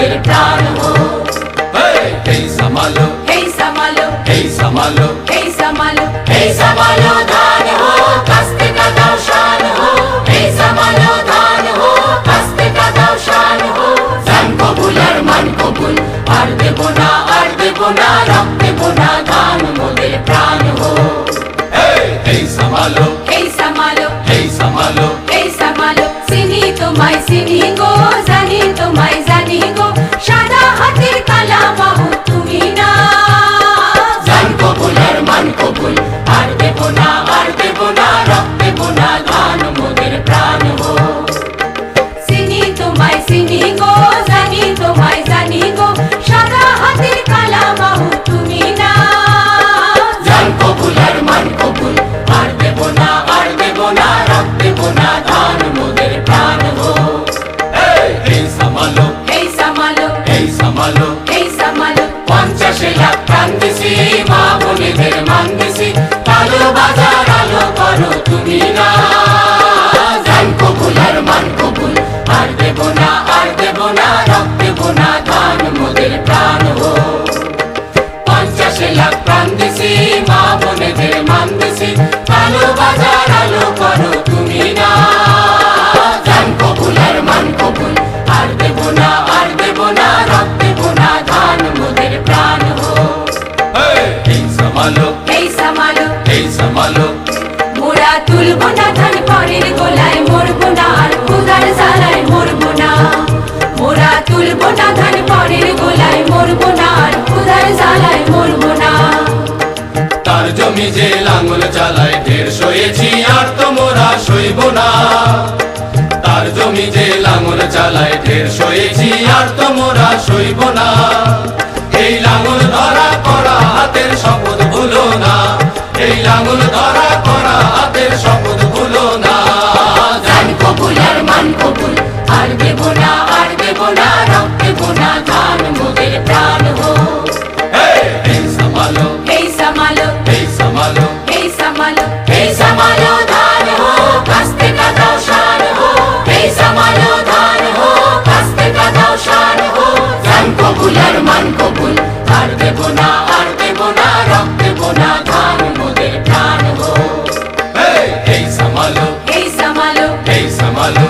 এই প্রাণ হো। এই সামালো। দেব ধান মোদের প্রাণ হো। এই সামালো। ধান মোদের প্রাণ হো। চিনি তোমায় চিনি গো জানি তোমায় জানি গো সাদা হাতের কালা বাহু তুমি না। জান কবুল আর মান কবুল আর দেব না আর দেব না রক্ত দেব না ধান মোদের প্রাণ হো। এই সামালো এই সামালো এই সামালো। এই সামালো। পঞ্চাশে লাখ প্রাণ দিছি মা বোনেদের মান দিছি কালো বাজার আলো করো তুমি না। জমি যে লাঙ্গল চালাই ঢের সয়েছি আর তো মোরা সইব না। তার জমি যে লাঙ্গল চালাই ঢের সয়েছি আর তো মোরা সইব না। এই লাঙ্গল ধরা করা হাতের শপথ আপনার মান কবুল আর দেব না আর দেব না রক্ত দেব না ধান মোদের প্রাণ গো এই সামালো এই সামালো এই সামালো